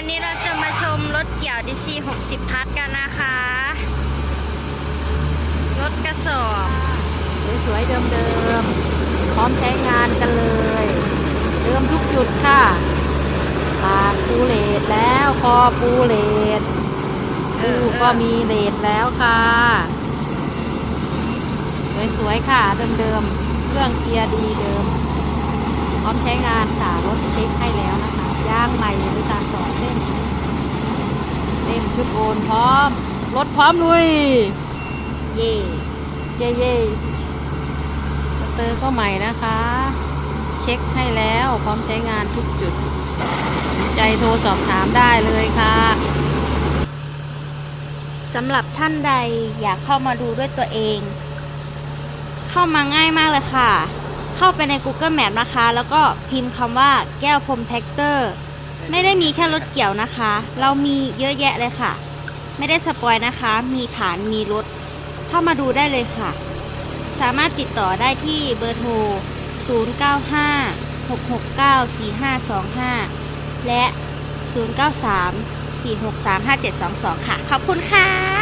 วันนี้เราจะมาชมรถเกี่ยวดิซี60 พัทกันนะคะ รถกระสอบ สวยๆ เดิมๆ พร้อมใช้งานกันเลย เดิมทุกจุดค่ะปากปูเลดแล้วคอปูเลดอปูอก็มีเลดแล้วค่ะ สวยๆ ค่ะ เดิมๆ เครื่องเกียร์ดีเดิม พร้อมใช้งานค่ะ รถเช็คให้แล้วนะคะ ย่างใหม่บริการสองเส้น ชุดโอนพร้อม รถพร้อมลุย เย่เย่เย่สเตอร์ก็ใหม่นะคะ เช็คให้แล้วพร้อมใช้งานทุกจุด ใจโทรสอบถามได้เลยค่ะสำหรับท่านใดอยากเข้ามาดูด้วยตัวเอง เข้ามาง่ายมากเลยค่ะ เข้าไปใน Google Map นะคะ แล้วก็พิมพ์คำว่าแก้วพรมแท็กเตอร์ ไม่ได้มีแค่รถเกี่ยวนะคะ เรามีเยอะแยะเลยค่ะ ไม่ได้สปอยนะคะ มีฐานมีรถ เข้ามาดูได้เลยค่ะ สามารถติดต่อได้ที่เบอร์โทร 095 669 4525 และ 093 463 5722 ค่ะ ขอบคุณค่ะ